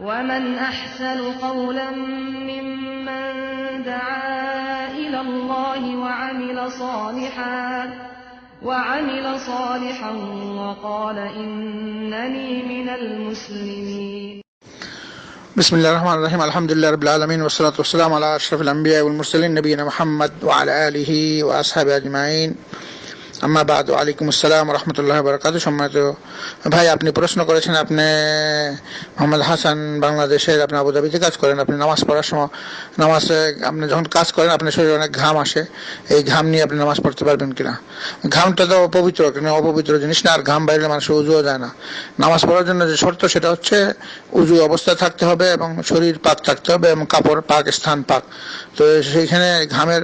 ومن أحسن قولا ممن دعا إلى الله وعمل صالحا وعمل صالحا وقال إنني من المسلمين. بسم الله الرحمن الرحيم. الحمد لله رب العالمين والصلاة والسلام على أشرف الأنبياء والمرسلين نبينا محمد وعلى آله وأصحابه أجمعين. আম্মা বাদ, আলাইকুম আসসালাম রহমতুল্লাহ বরকাত সম্মানিত ভাই, আপনি প্রশ্ন করেছেন, আপনি মোহাম্মদ হাসান বাংলাদেশের, আপনি আবুধাবিতে কাজ করেন, আপনি নামাজ পড়ার সময়, নামাজ আপনি যখন কাজ করেন, আপনার শরীরে অনেক ঘাম আসে। এই ঘাম নিয়ে আপনি নামাজ পড়তে পারবেন কিনা? ঘামটা তো পবিত্র কিন্তু অপবিত্র জিনিস না, আর ঘাম বাইরে মানুষের উজুও যায় না। নামাজ পড়ার জন্য যে শর্ত, সেটা হচ্ছে উজু অবস্থায় থাকতে হবে এবং শরীর পাক থাকতে হবে এবং কাপড় পাক, স্থান পাক। তো সেইখানে ঘামের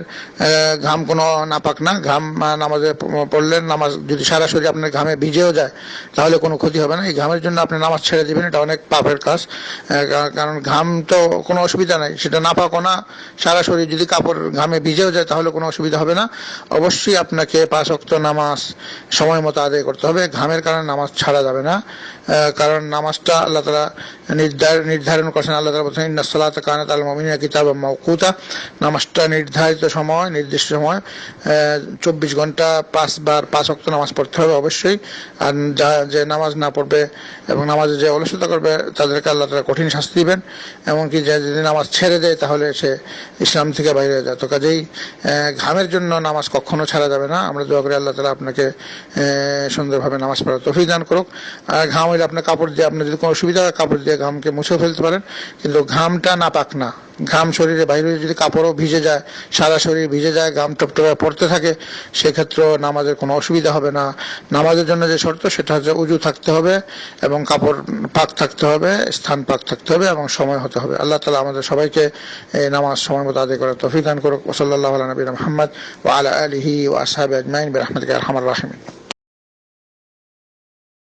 ঘাম কোনো নাপাক না। ঘাম নামাজে পড়লেন, নামাজ যদি সরাসরি আপনার ঘামে ভিজেও যায়, তাহলে কোনো ক্ষতি হবে না। এই ঘামের জন্য আপনি নামাজ ছেড়ে দেবেন, এটা অনেক পাপের কাজ। কারণ ঘাম তো কোনো অসুবিধা নাই, সেটা না নাপাকও না সরাসরি যদি কাপড় ঘামে ভিজেও যায়, তাহলে কোনো অসুবিধা হবে না। অবশ্যই আপনাকে পাঁচ অক্ত নামাজ সময় মতো আদায় করতে হবে। ঘামের কারণে নামাজ ছাড়া যাবে না। কারণ নামাজটা আল্লাহ তালা নির্ধারণ নির্ধারণ করেছেন, আল্লাহ তালা বলছেন, ইন্না সালাত কানাত আল মমিনা কিতাব মৌকুতা নামাজটা নির্ধারিত সময়, নির্দিষ্ট সময় চব্বিশ ঘণ্টা পাঁচবার পাঁচ অক্ত নামাজ পড়তে হবে অবশ্যই। আর যা যে নামাজ না পড়বে এবং নামাজে যে অলসতা করবে, তাদেরকে আল্লাহ তালা কঠিন শাস্তি দিবেন। এমনকি যে যদি নামাজ ছেড়ে দেয়, তাহলে সে ইসলাম থেকে বাইরে যায়। তো কাজেই ঘামের জন্য নামাজ কখনো ছাড়া যাবে না। আমরা দোয়া করি আল্লাহ তালা আপনাকে সুন্দরভাবে নামাজ পড়ার তফিক দান করুক। আর ঘাম হইলে আপনার কাপড় দিয়ে আপনার যদি কোনো অসুবিধা হয়, কাপড় দিয়ে ঘামকে মুছে ফেলতে পারেন। কিন্তু ঘামটা না পাক না। ঘাম শরীরে বাইরে যদি কাপড়ও ভিজে যায়, সারা শরীর ভিজে যায়, ঘাম টপটপে পড়তে থাকে, সেক্ষেত্রেও নামাজের কোনো অসুবিধা হবে না। নামাজের জন্য যে শর্ত, সেটা হচ্ছে উজু থাকতে হবে এবং কাপড় পাক থাকতে হবে, স্থান পাক থাকতে হবে এবং সময় হতে হবে। আল্লাহ তালা আমাদের সবাইকে নামাজ সময় মতো আদায় করার তফিক দান করুক। ওসল্লাহ নবীন মোহাম্মদ ও আলা আলহি ও আসহাব আজমাইন। রহমদ রহমান রাহিমিন।